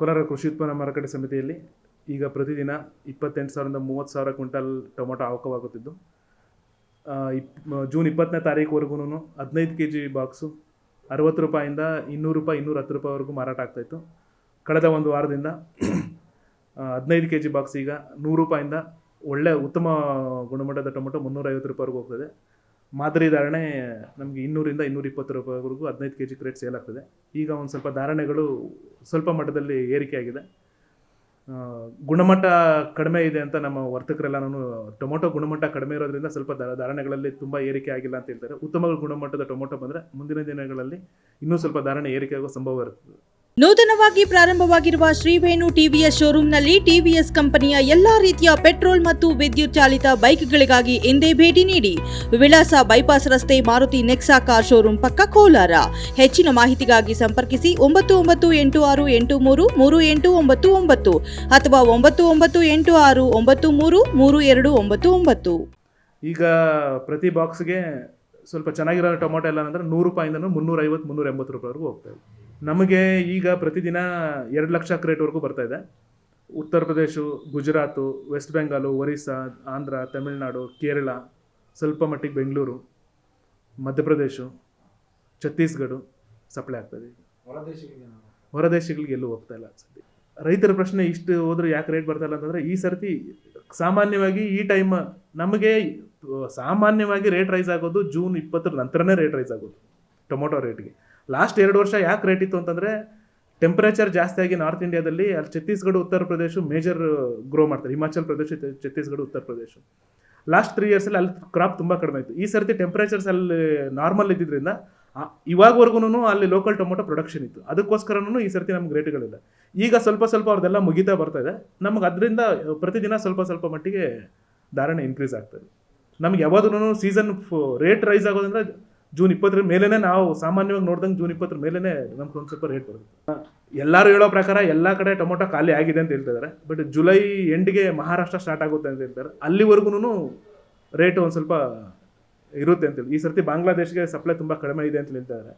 ಕೋಲಾರ ಕೃಷಿ ಉತ್ಪನ್ನ ಮಾರುಕಟ್ಟೆ ಸಮಿತಿಯಲ್ಲಿ ಈಗ ಪ್ರತಿದಿನ ಇಪ್ಪತ್ತೆಂಟು ಸಾವಿರದಿಂದ ಮೂವತ್ತು ಸಾವಿರ ಕ್ವಿಂಟಲ್ ಟೊಮೊಟೊ ಅವಕವಾಗುತ್ತಿದ್ದು ಇಪ್ ಜೂನ್ ಇಪ್ಪತ್ತನೇ ತಾರೀಕುವರೆಗೂ ಹದಿನೈದು ಕೆ ಜಿ ಬಾಕ್ಸು ಅರವತ್ತು ರೂಪಾಯಿಂದ ಇನ್ನೂರು ರೂಪಾಯಿ, ಇನ್ನೂರ ಹತ್ತು ರೂಪಾಯಿವರೆಗೂ ಮಾರಾಟ ಆಗ್ತಾಯಿತ್ತು ಕಳೆದ ಒಂದು ವಾರದಿಂದ ಹದಿನೈದು ಕೆ ಜಿ ಬಾಕ್ಸ್ ಈಗ ನೂರು ರೂಪಾಯಿಂದ ಒಳ್ಳೆ ಉತ್ತಮ ಗುಣಮಟ್ಟದ ಟೊಮೊಟೊ ಮುನ್ನೂರೈವತ್ತು ರೂಪಾಯಿವರೆಗೂ ಹೋಗ್ತದೆ. ಮಾದರಿ ಧಾರಣೆ ನಮಗೆ ಇನ್ನೂರಿಂದ ಇನ್ನೂರ ಇಪ್ಪತ್ತು ರೂಪಾಯಿವರೆಗೂ ಹದಿನೈದು ಕೆ ಜಿ ಕ್ರೇಟ್ ಸೇಲ್ ಆಗ್ತದೆ. ಈಗ ಒಂದು ಸ್ವಲ್ಪ ಧಾರಣೆಗಳು ಸ್ವಲ್ಪ ಮಟ್ಟದಲ್ಲಿ ಏರಿಕೆ ಆಗಿದೆ. ಗುಣಮಟ್ಟ ಕಡಿಮೆ ಇದೆ ಅಂತ ನಮ್ಮ ವರ್ತಕರೆಲ್ಲ ನಾನು ಟೊಮೊಟೊ ಗುಣಮಟ್ಟ ಕಡಿಮೆ ಇರೋದ್ರಿಂದ ಸ್ವಲ್ಪ ಧಾರಣೆಗಳಲ್ಲಿ ತುಂಬ ಏರಿಕೆ ಆಗಿಲ್ಲ ಅಂತ ಹೇಳ್ತಾರೆ. ಉತ್ತಮ ಗುಣಮಟ್ಟದ ಟೊಮೊಟೊ ಬಂದರೆ ಮುಂದಿನ ದಿನಗಳಲ್ಲಿ ಇನ್ನೂ ಸ್ವಲ್ಪ ಧಾರಣೆ ಏರಿಕೆ ಆಗೋ ಸಂಭವ ಇರ್ತದೆ ನೂತನವಾಗಿ ಪ್ರಾರಂಭವಾಗಿರುವ ಶ್ರೀವೇಣು ಟಿವಿಎಸ್ ಶೋರೂಮ್ನಲ್ಲಿ ಟಿವಿಎಸ್ ಕಂಪನಿಯ ಎಲ್ಲಾ ರೀತಿಯ ಪೆಟ್ರೋಲ್ ಮತ್ತು ವಿದ್ಯುತ್ ಚಾಲಿತ ಬೈಕ್ಗಳಿಗಾಗಿ ಎಂದೇ ಭೇಟಿ ನೀಡಿ ವಿಳಾಸ ಬೈಪಾಸ್ ರಸ್ತೆ ಮಾರುತಿ ನೆಕ್ಸಾ ಕಾರ್ ಶೋರೂಮ್ ಪಕ್ಕ ಕೋಲಾರ. ಹೆಚ್ಚಿನ ಮಾಹಿತಿಗಾಗಿ ಸಂಪರ್ಕಿಸಿ ಒಂಬತ್ತು ಒಂಬತ್ತು ಎಂಟು ಆರು ಎಂಟು ಮೂರು ಮೂರು ಎಂಟು ಒಂಬತ್ತು ಒಂಬತ್ತು ಅಥವಾ ಒಂಬತ್ತು ಒಂಬತ್ತು ಎಂಟು ಆರು ಒಂಬತ್ತು ಮೂರು ಮೂರು ಎರಡು ಒಂಬತ್ತು ಒಂಬತ್ತು. ಈಗ ಪ್ರತಿ ಬಾಕ್ಸ್ಗೆ ಸ್ವಲ್ಪ ಚೆನ್ನಾಗಿರೋ ಟೊಮೊಟೊ ಎಲ್ಲ ಅಂದ್ರೆ ನೂರು ರೂಪಾಯಿಂದ ಮುನ್ನೂರೈವತ್ತು ಮುನ್ನೂರ ಎಂಬತ್ತು ರೂಪಾಯಿವರೆಗೂ ಹೋಗ್ತಾ ಇದೆ ನಮಗೆ ಈಗ ಪ್ರತಿದಿನ ಎರಡು ಲಕ್ಷ ಕ್ರೇಟ್ವರೆಗೂ ಬರ್ತಾ ಇದೆ. ಉತ್ತರ ಪ್ರದೇಶ ಗುಜರಾತು ವೆಸ್ಟ್ ಬೆಂಗಾಲು ಒರಿಸ್ಸಾ ಆಂಧ್ರ ತಮಿಳುನಾಡು ಕೇರಳ ಸ್ವಲ್ಪ ಮಟ್ಟಿಗೆ ಬೆಂಗಳೂರು ಮಧ್ಯಪ್ರದೇಶ ಛತ್ತೀಸ್ಗಢ ಸಪ್ಲೈ ಆಗ್ತದೆ ಹೊರ ದೇಶಗಳಿಗೆ ಎಲ್ಲೂ ಹೋಗ್ತಾ ಇಲ್ಲ ಸದ್ಯ ರೈತರ ಪ್ರಶ್ನೆ ಇಷ್ಟು ಹೋದ್ರೆ ಯಾಕೆ ರೇಟ್ ಬರ್ತಾ ಇಲ್ಲ ಅಂತಂದರೆ ಈ ಸರ್ತಿ ಸಾಮಾನ್ಯವಾಗಿ ಈ ಟೈಮ್ ನಮಗೆ ಸಾಮಾನ್ಯವಾಗಿ ರೇಟ್ ರೈಸ್ ಆಗೋದು ಜೂನ್ ಇಪ್ಪತ್ತರ ನಂತರನೇ ರೇಟ್ ರೈಸ್ ಆಗೋದು ಟೊಮೊಟೊ ರೇಟ್ಗೆ. ಲಾಸ್ಟ್ ಎರಡು ವರ್ಷ ಯಾಕೆ ರೇಟ್ ಇತ್ತು ಅಂತಂದರೆ ಟೆಂಪರೇಚರ್ ಜಾಸ್ತಿ ಆಗಿ ನಾರ್ತ್ ಇಂಡಿಯಾದಲ್ಲಿ ಅಲ್ಲಿ ಛತ್ತೀಸ್ಗಢ, ಉತ್ತರ ಪ್ರದೇಶ ಮೇಜರ್ ಗ್ರೋ ಮಾಡ್ತಾರೆ. ಹಿಮಾಚಲ್ ಪ್ರದೇಶ ಛತ್ತೀಸ್ಗಢ, ಉತ್ತರ ಪ್ರದೇಶ. ಲಾಸ್ಟ್ ತ್ರೀ ಇಯರ್ಸಲ್ಲಿ ಅಲ್ಲಿ ಕ್ರಾಪ್ ತುಂಬ ಕಡಿಮೆ ಇತ್ತು ಈ ಸರ್ತಿ ಟೆಂಪರೇಚರ್ಸ್ ಅಲ್ಲಿ ನಾರ್ಮಲ್ ಇದ್ದಿದ್ದರಿಂದ ಇವಾಗವರೆಗೂ ಅಲ್ಲಿ ಲೋಕಲ್ ಟೊಮೊಟೊ ಪ್ರೊಡಕ್ಷನ್ ಇತ್ತು. ಅದಕ್ಕೋಸ್ಕರನೂ ಈ ಸರ್ತಿ ನಮ್ಗೆ ರೇಟ್ಗಳಿಲ್ಲ ಈಗ ಸ್ವಲ್ಪ ಸ್ವಲ್ಪ ಅವ್ರದ್ದೆಲ್ಲ ಮುಗಿತಾ ಬರ್ತಾ ಇದೆ. ನಮ್ಗೆ ಅದರಿಂದ, ಪ್ರತಿದಿನ ಸ್ವಲ್ಪ ಸ್ವಲ್ಪ ಮಟ್ಟಿಗೆ ಧಾರಣೆ ಇನ್ಕ್ರೀಸ್ ಆಗ್ತದೆ ನಮ್ಗೆ ಯಾವಾಗೂ ಸೀಸನ್ ರೇಟ್ ರೈಸ್ ಆಗೋದಂದ್ರೆ ಜೂನ್ ಇಪ್ಪತ್ತರ ಮೇಲೇ ನಾವು ಸಾಮಾನ್ಯವಾಗಿ ನೋಡ್ದಂಗೆ ಜೂನ್ ಇಪ್ಪತ್ತರ ಮೇಲೇ ನಮ್ಗೆ ಒಂದು ಸ್ವಲ್ಪ ರೇಟ್ ಬರುತ್ತೆ. ಎಲ್ಲರೂ ಹೇಳೋ ಪ್ರಕಾರ ಎಲ್ಲ ಕಡೆ ಟೊಮೊಟೊ ಖಾಲಿ ಆಗಿದೆ ಅಂತ ಹೇಳ್ತಿದ್ದಾರೆ. ಬಟ್ ಜುಲೈ ಎಂಡ್ಗೆ ಮಹಾರಾಷ್ಟ್ರ ಸ್ಟಾರ್ಟ್ ಆಗುತ್ತೆ ಅಂತ ಹೇಳ್ತಾರೆ ಅಲ್ಲಿವರೆಗೂ ರೇಟ್ ಒಂದು ಸ್ವಲ್ಪ ಇರುತ್ತೆ ಅಂತೇಳಿ ಈ ಸರ್ತಿ ಬಾಂಗ್ಲಾದೇಶ್ಗೆ ಸಪ್ಲೈ ತುಂಬ ಕಡಿಮೆ ಇದೆ ಅಂತ ಹೇಳ್ತಾರೆ